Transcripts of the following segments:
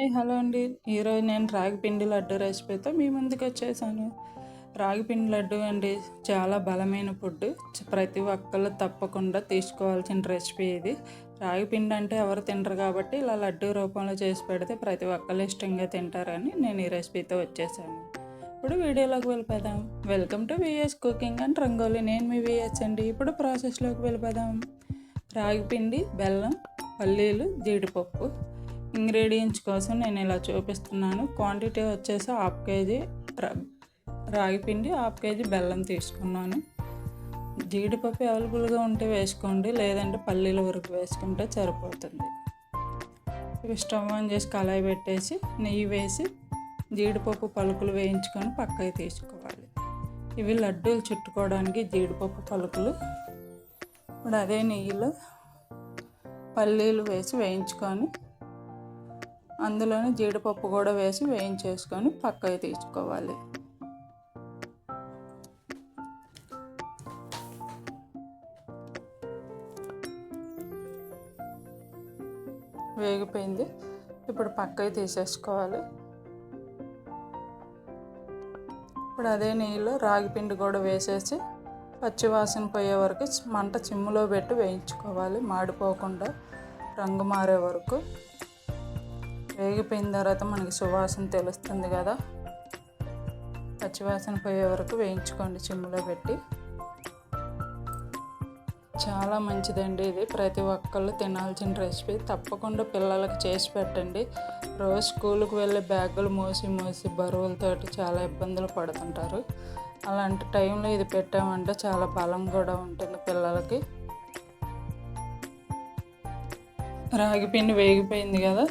Hi hello అండి. ఈరోజు నేను రాగి పిండి లడ్డు రెసిపీతో మీ ముందుకు వచ్చేసాను. రాగి పిండి లడ్డు అండి చాలా బలమైన ఫుడ్ ప్రతి ఒక్కళ్ళు తప్పకుండా తీసుకోవాల్సిన రెసిపీ ఇది. రాగి పిండి అంటే ఎవరు తినరు కాబట్టి ఇలా లడ్డు రూపంలో చేసి పెడితే ప్రతి ఒక్కళ్ళు ఇష్టంగా తింటారని నేను ఈ రెసిపీతో వచ్చేసాను. ఇప్పుడు వీడియోలోకి వెళ్ళిపోదాం. Welcome to VS cooking and rangoli నేను మీ విఎస్ అండి. ఇప్పుడు ప్రాసెస్లోకి వెళ్ళిపోదాం. రాగి పిండి బెల్లం పల్లీలు జీడిపప్పు. ఇంగ్రీడియంట్స్ కోసం నేను ఇలా చూపిస్తున్నాను. క్వాంటిటీ వచ్చేసి హాఫ్ కేజీ రాగి పిండి హాఫ్ కేజీ బెల్లం తీసుకున్నాను. జీడిపప్పు అవైలబుల్గా ఉంటే వేసుకోండి లేదంటే పల్లీల వరకు వేసుకుంటే సరిపోతుంది. ఇవి స్టవ్ ఆన్ చేసి కళాయి పెట్టేసి నెయ్యి వేసి జీడిపప్పు పలుకులు వేయించుకొని పక్కకి తీసుకోవాలి. ఇవి లడ్డూలు చుట్టుకోవడానికి జీడిపప్పు పలుకులు. ఇప్పుడు అదే నెయ్యిలో పల్లీలు వేసి వేయించుకొని అందులోనే జీడిపప్పు కూడా వేసి వేయించేసుకొని పక్కకి తీసుకోవాలి. వేగిపోయింది. ఇప్పుడు పక్కకి తీసేసుకోవాలి. ఇప్పుడు అదే నీళ్ళు రాగి పిండి కూడా వేసేసి పచ్చివాసన పోయే వరకు మంట చిమ్ములో పెట్టి వేయించుకోవాలి. మాడిపోకుండా రంగు మారే వరకు. వేగిపోయిన తర్వాత మనకి సువాసన తెలుస్తుంది కదా. పచ్చివాసన పోయే వరకు వేయించుకోండి చిమ్ములో పెట్టి. చాలా మంచిదండి ఇది. ప్రతి ఒక్కళ్ళు తినాల్సిన రెసిపీ. తప్పకుండా పిల్లలకు చేసి పెట్టండి. రోజు స్కూల్కి వెళ్ళే బ్యాగులు మోసి మోసి బరువులతోటి చాలా ఇబ్బందులు పడుతుంటారు. అలాంటి టైంలో ఇది పెట్టామంటే చాలా బలం కూడా ఉంటుంది పిల్లలకి. రాగి పిండి వేగిపోయింది కదా.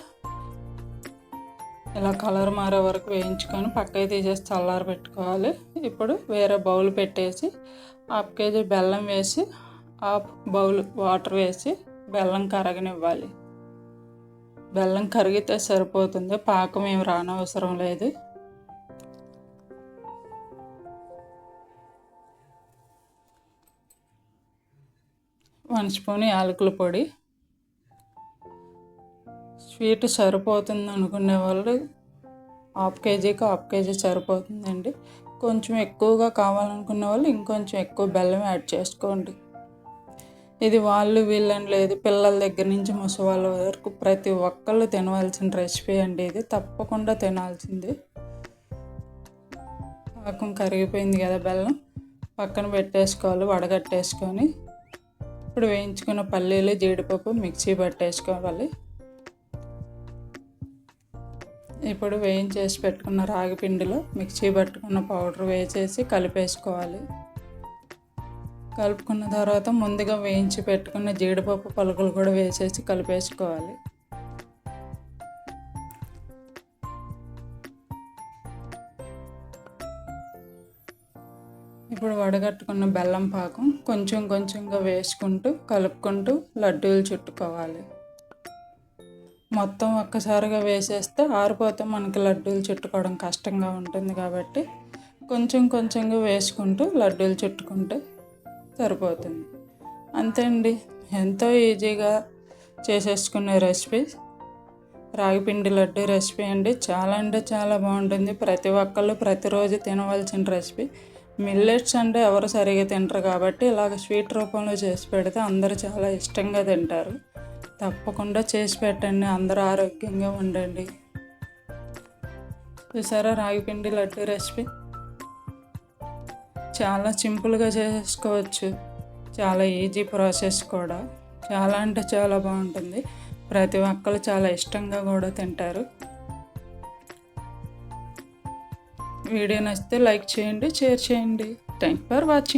ఇలా కలర్ మారే వరకు వేయించుకొని పక్కకి తీసేసి చల్లారి పెట్టుకోవాలి. ఇప్పుడు వేరే బౌల్ పెట్టేసి హాఫ్ కేజీ బెల్లం వేసి హాఫ్ బౌల్ వాటర్ వేసి బెల్లం కరగనివ్వాలి. బెల్లం కరిగితే సరిపోతుంది. పాకం ఏమి రానవసరం లేదు. వన్ స్పూన్ యాలకుల పొడి స్వీట్ సరిపోతుంది అనుకునే వాళ్ళు హాఫ్ కేజీకి హాఫ్ కేజీ సరిపోతుందండి. కొంచెం ఎక్కువగా కావాలనుకునే వాళ్ళు ఇంకొంచెం ఎక్కువ బెల్లం యాడ్ చేసుకోండి. ఇది వాళ్ళు వీళ్ళని లేదు పిల్లల దగ్గర నుంచి ముసవాళ్ళ వరకు ప్రతి ఒక్కళ్ళు తినవలసిన రెసిపీ అండి ఇది. తప్పకుండా తినాల్సింది. పాకం కరిగిపోయింది కదా బెల్లం. పక్కన పెట్టేసుకోవాలి వడగట్టేసుకొని. ఇప్పుడు వేయించుకున్న పల్లీలు జీడిపప్పు మిక్సీ పట్టేసుకోవాలి. ఇప్పుడు వేయించేసి పెట్టుకున్న రాగి పిండిలో మిక్సీ పట్టుకున్న పౌడర్ వేసేసి కలిపేసుకోవాలి. కలుపుకున్న తర్వాత ముందుగా వేయించి పెట్టుకున్న జీడిపప్పు పలుకులు కూడా వేసేసి కలిపేసుకోవాలి. ఇప్పుడు వడగట్టుకున్న బెల్లం పాకం కొంచెం కొంచెంగా వేసుకుంటూ కలుపుకుంటూ లడ్డూలు చుట్టుకోవాలి. మొత్తం ఒక్కసారిగా వేసేస్తే ఆరిపోతే మనకి లడ్డూలు చుట్టుకోవడం కష్టంగా ఉంటుంది కాబట్టి కొంచెం కొంచెంగా వేసుకుంటూ లడ్డూలు చుట్టుకుంటే సరిపోతుంది. అంతే అండి ఎంతో ఈజీగా చేసేసుకునే రెసిపీ. రాగిపిండి లడ్డు రెసిపీ అండి. చాలా అంటే చాలా బాగుంటుంది. ప్రతి ఒక్కళ్ళు ప్రతిరోజు తినవలసిన రెసిపీ. మిల్లెట్స్ అంటే ఎవరు సరిగా తింటారు కాబట్టి ఇలాగ స్వీట్ రూపంలో చేసి పెడితే అందరూ చాలా ఇష్టంగా తింటారు. తప్పకుండా చేసి పెట్టండి. అందరూ ఆరోగ్యంగా ఉండండి. చూసారా రాగిపిండి లడ్డు రెసిపీ? చాలా సింపుల్గా చేసుకోవచ్చు. చాలా ఈజీ ప్రాసెస్ కూడా. చాలా అంటే చాలా బాగుంటుంది. ప్రతి ఒక్కరు చాలా ఇష్టంగా కూడా తింటారు. వీడియో నచ్చితే లైక్ చేయండి షేర్ చేయండి. Thank for watching.